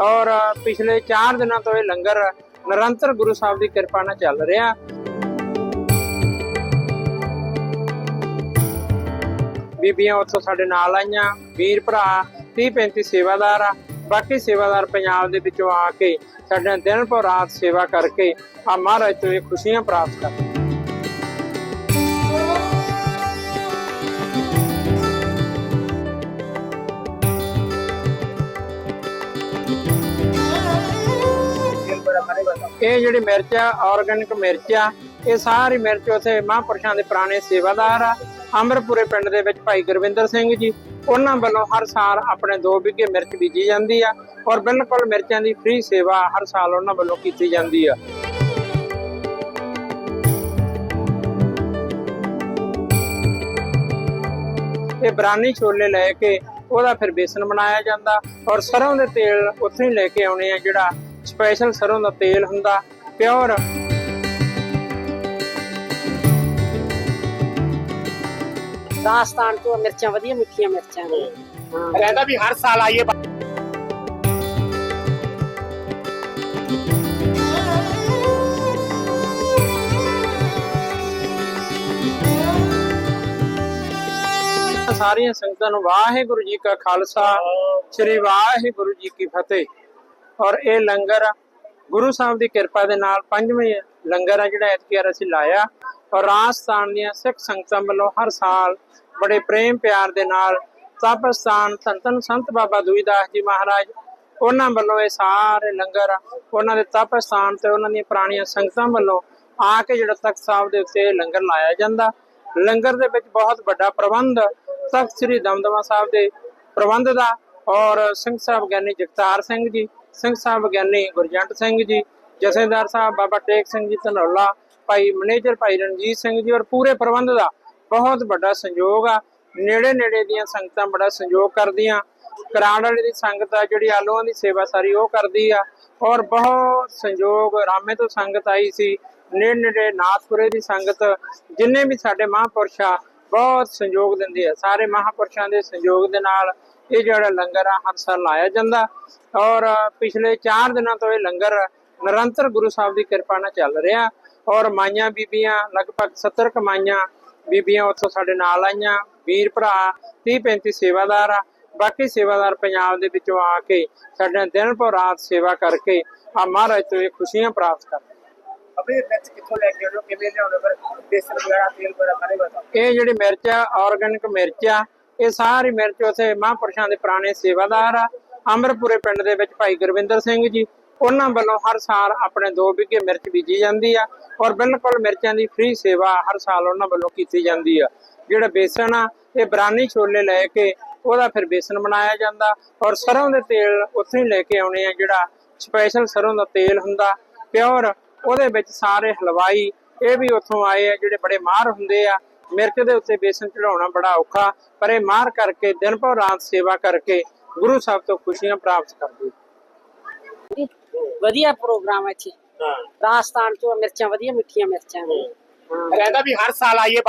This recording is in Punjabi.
ਔਰ ਪਿਛਲੇ 4 ਦਿਨਾਂ ਤੋਂ ਇਹ ਲੰਗਰ ਨਿਰੰਤਰ ਗੁਰੂ ਸਾਹਿਬ ਦੀ ਕਿਰਪਾ ਨਾਲ ਚੱਲ ਰਿਹਾ। ਬੀਬੀਆਂ ਉੱਥੋਂ ਸਾਡੇ ਨਾਲ ਆਈਆਂ, ਵੀਰ ਭਰਾ 30 35 ਸੇਵਾਦਾਰ ਆ। ਬਾਕੀ ਸੇਵਾਦਾਰ ਪੰਜਾਬ ਦੇ ਵਿੱਚੋਂ ਆ ਕੇ ਸਾਡੇ ਦਿਨ ਭਰ ਰਾਤ ਸੇਵਾ ਕਰਕੇ ਆ ਮਹਾਰਾਜ ਤੋਂ ਇਹ ਖੁਸ਼ੀਆਂ ਪ੍ਰਾਪਤ ਕਰਦੇ। ਇਹ ਜਿਹੜੀ ਮਿਰਚ ਆ ਆਰਗੈਨਿਕ ਮਿਰਚ ਆ, ਇਹ ਸਾਰੀ ਮਿਰਚ ਉਥੇ ਮਹਾਂਪੁਰਸ਼ਾਂ ਦੇ ਪੁਰਾਣੇ ਸੇਵਾਦਾਰ ਆ। ਅਮਰਪੁਰੇ ਪਿੰਡ ਦੇ ਵਿੱਚ ਭਾਈ ਗੁਰਵਿੰਦਰ ਸਿੰਘ ਜੀ, ਉਹਨਾਂ ਵੱਲੋਂ ਹਰ ਸਾਲ ਆਪਣੇ 2 ਵਿਗੇ ਮਿਰਚ ਬੀਜੀ ਜਾਂਦੀ ਆ ਔਰ ਬਿਲਕੁਲ ਮਿਰਚਾਂ ਦੀ ਫ੍ਰੀ ਸੇਵਾ ਹਰ ਸਾਲ ਉਹਨਾਂ ਵੱਲੋਂ ਕੀਤੀ ਜਾਂਦੀ ਆ। ਇਹ ਬਰਾਨੀ ਛੋਲੇ ਲੈ ਕੇ ਉਹਦਾ ਫਿਰ ਬੇਸਨ ਬਣਾਇਆ ਜਾਂਦਾ ਔਰ ਸਰੋਂ ਦੇ ਤੇਲ ਉੱਥੇ ਹੀ ਲੈ ਕੇ ਆਉਣੇ ਆ ਜਿਹੜਾ ਸਪੈਸ਼ਲ ਸਰੋਂ ਦਾ ਤੇਲ ਹੁੰਦਾ ਪਿਓਰ ਰਾਜਸਥਾਨ ਤੋਂ ਮਿਰਚਾਂ ਵਧੀਆ ਮਿੱਠੀਆਂ ਮਿਰਚਾਂ ਨੇ। ਹਾਂ। ਕਹਿੰਦਾ ਵੀ ਹਰ ਸਾਲ ਆਈਏ ਸਾਰੀਆਂ ਸੰਗਤਾਂ ਨੂੰ ਵਾਹਿਗੁਰੂ ਜੀ ਕਾ ਖਾਲਸਾ ਸ੍ਰੀ ਵਾਹਿਗੁਰੂ ਜੀ ਕੀ ਫਤਿਹ। ਔਰ ਇਹ ਲੰਗਰ ਗੁਰੂ ਸਾਹਿਬ ਦੀ ਕਿਰਪਾ ਦੇ ਨਾਲ ਪੰਜਵੇਂ ਲੰਗਰ ਆ ਜਿਹੜਾ ਐਤਕੀ ਅਸੀਂ ਲਾਇਆ। ਔਰ ਰਾਜਸਥਾਨ ਦੀਆਂ ਸਿੱਖ ਸੰਗਤਾਂ ਵੱਲੋਂ ਹਰ ਸਾਲ ਬੜੇ ਪ੍ਰੇਮ ਪਿਆਰ ਦੇ ਨਾਲ ਤਪਸਥਾਨ ਸੰਤਨ ਸੰਤ ਬਾਬਾ ਦੁਈਦਾਸ ਜੀ ਮਹਾਰਾਜ, ਉਹਨਾਂ ਵੱਲੋਂ ਇਹ ਸਾਰੇ ਲੰਗਰ ਉਹਨਾਂ ਦੇ ਤਪਸਥਾਨ ਤੇ ਉਹਨਾਂ ਦੀਆਂ ਪੁਰਾਣੀਆਂ ਸੰਗਤਾਂ ਵੱਲੋਂ ਆ ਕੇ ਜਿਹੜਾ ਤਖਤ ਸਾਹਿਬ ਦੇ ਉੱਤੇ ਲੰਗਰ ਲਾਇਆ ਜਾਂਦਾ। ਲੰਗਰ ਦੇ ਵਿੱਚ ਬਹੁਤ ਵੱਡਾ ਪ੍ਰਬੰਧ ਤਖਤ ਸ੍ਰੀ ਦਮਦਮਾ ਸਾਹਿਬ ਦੇ ਪ੍ਰਬੰਧ ਦਾ ਔਰ ਸਿੰਘ ਸਾਹਿਬ ਗਿਆਨੀ ਜਗਤਾਰ ਸਿੰਘ ਜੀ ਸਿੰਘ ਸਾਹਿਬ ਗਿਆਨੀ ਗੁਰਜੰਟ ਸਿੰਘ ਜੀ, ਜਥੇਦਾਰ ਸਾਹਿਬ ਬਾਬਾ ਟੇਕ ਸਿੰਘ ਜੀ, ਧਨੌਲਾ ਭਾਈ ਮੈਨੇਜਰ ਭਾਈ ਰਣਜੀਤ ਸਿੰਘ ਜੀ ਔਰ ਪੂਰੇ ਪ੍ਰਬੰਧ ਦਾ ਬਹੁਤ ਵੱਡਾ ਸੰਯੋਗ ਆ। ਨੇੜੇ ਨੇੜੇ ਦੀਆਂ ਸੰਗਤਾਂ ਬੜਾ ਸੰਯੋਗ ਕਰਦੀਆਂ। ਕਰਾੜ ਵਾਲੇ ਦੀ ਸੰਗਤ ਆ, ਜਿਹੜੀ ਆਲੂਆਂ ਦੀ ਸੇਵਾ ਸਾਰੀ ਉਹ ਕਰਦੀ ਆ। ਔਰ ਬਹੁਤ ਸੰਯੋਗ ਰਾਮੇ ਤੋਂ ਸੰਗਤ ਆਈ ਸੀ। ਨੇੜੇ ਨੇੜੇ ਨਾਥਪੁਰੇ ਦੀ ਸੰਗਤ, ਜਿੰਨੇ ਵੀ ਸਾਡੇ ਮਹਾਂਪੁਰਸ਼ ਆ ਬਹੁਤ ਸੰਯੋਗ ਦਿੰਦੇ ਆ। ਸਾਰੇ ਮਹਾਂਪੁਰਸ਼ਾਂ ਦੇ ਸੰਯੋਗ ਦੇ ਨਾਲ ਇਹ ਜਿਹੜਾ ਲੰਗਰ ਆ ਹਰ ਸਾਲ ਲਾਇਆ ਜਾਂਦਾ। ਔਰ ਪਿਛਲੇ 4 ਦਿਨਾਂ ਤੋਂ ਇਹ ਲੰਗਰ ਨਿਰੰਤਰ ਗੁਰੂ ਸਾਹਿਬ ਦੀ ਕਿਰਪਾ ਨਾਲ ਚੱਲ ਰਿਹਾ। ਔਰ ਮਾਈਆਂ ਬੀਬੀਆਂ ਲਗਭਗ 70 ਕਮਾਈਆਂ ਬੀਬੀਆਂ ਉੱਥੋਂ ਸਾਡੇ ਨਾਲ ਆਈਆਂ। ਵੀਰ ਭਰਾ 30 35 ਸੇਵਾਦਾਰ ਆ। ਬਾਕੀ ਸੇਵਾਦਾਰ ਪੰਜਾਬ ਦੇ ਵਿੱਚੋਂ ਆ ਕੇ ਸਾਡੇ ਦਿਨ ਭਰ ਰਾਤ ਸੇਵਾ ਕਰਕੇ ਆ ਮਹਾਰਾਜ ਤੋਂ ਇਹ ਖੁਸ਼ੀਆਂ ਪ੍ਰਾਪਤ ਕਰਦੇ ਅਬੇ ਮਿਰਚ ਕਿੱਥੋਂ ਲੈ ਕੇ ਆਉਣੇ ਹੋ? ਕਿਵੇਂ ਲਿਆਉਣੇ ਫਿਰ ਬੇਸਨ ਵਗੈਰਾ ਤੇਲ ਵਗੈਰਾ ਸਾਰੇ ਬਤਾ ਇਹ ਜਿਹੜੀ ਮਿਰਚ ਆ ਆਰਗੈਨਿਕ ਮਿਰਚ ਆ ਇਹ ਸਾਰੀ ਮਿਰਚ ਉਥੇ ਮਹਾਂਪੁਰਸ਼ਾਂ ਦੇ ਪੁਰਾਣੇ ਸੇਵਾਦਾਰ ਆ। ਅਮਰਪੁਰੇ ਪਿੰਡ ਦੇ ਵਿੱਚ ਭਾਈ ਗੁਰਵਿੰਦਰ ਸਿੰਘ ਜੀ, ਉਹਨਾਂ ਵੱਲੋਂ ਹਰ ਸਾਲ ਆਪਣੇ 2 ਵਿਗੇ ਮਿਰਚ ਬੀਜੀ ਜਾਂਦੀ ਆ ਔਰ ਬਿਲਕੁਲ ਮਿਰਚਾਂ ਦੀ ਫ੍ਰੀ ਸੇਵਾ ਹਰ ਸਾਲ ਉਹਨਾਂ ਵੱਲੋਂ ਕੀਤੀ ਜਾਂਦੀ ਆ। ਜਿਹੜਾ ਬੇਸਨ ਆ, ਇਹ ਬਰਾਨੀ ਛੋਲੇ ਲੈ ਕੇ ਉਹਦਾ ਫਿਰ ਬੇਸਨ ਬਣਾਇਆ ਜਾਂਦਾ ਔਰ ਸਰੋਂ ਦੇ ਤੇਲ ਉੱਥੇ ਹੀ ਲੈ ਕੇ ਆਉਣੇ ਆ ਜਿਹੜਾ ਸਪੈਸ਼ਲ ਸਰੋਂ ਦਾ ਤੇਲ ਹੁੰਦਾ, ਪਿਓਰ ਉਹਦੇ ਵਿੱਚ ਸਾਰੇ ਹਲਵਾਈ ਇਹ ਵੀ ਉੱਥੋਂ ਆਏ ਆ ਜਿਹੜੇ ਬੜੇ ਮਾਹਰ ਹੁੰਦੇ ਆ ਮਿਰਚ ਦੇ ਉੱਤੇ ਬੇਸਨ ਚੜਾਉਣਾ ਬੜਾ ਔਖਾ ਪਰ ਇਹ ਮਾਹਰ ਕਰਕੇ ਦਿਨ ਭਰ ਰਾਤ ਸੇਵਾ ਕਰਕੇ ਗੁਰੂ ਸਾਹਿਬ ਤੋਂ ਖੁਸ਼ੀਆਂ ਪ੍ਰਾਪਤ ਕਰਦੇ ਜੀ, ਵਧੀਆ ਪ੍ਰੋਗਰਾਮ ਹੈ ਹਾਂ। ਰਾਜਸਥਾਨ ਤੋਂ ਮਿਰਚਾਂ ਵਧੀਆ ਮਿੱਠੀਆਂ ਮਿਰਚਾਂ ਕਹਿੰਦਾ ਵੀ ਹਰ ਸਾਲ ਆਈਏ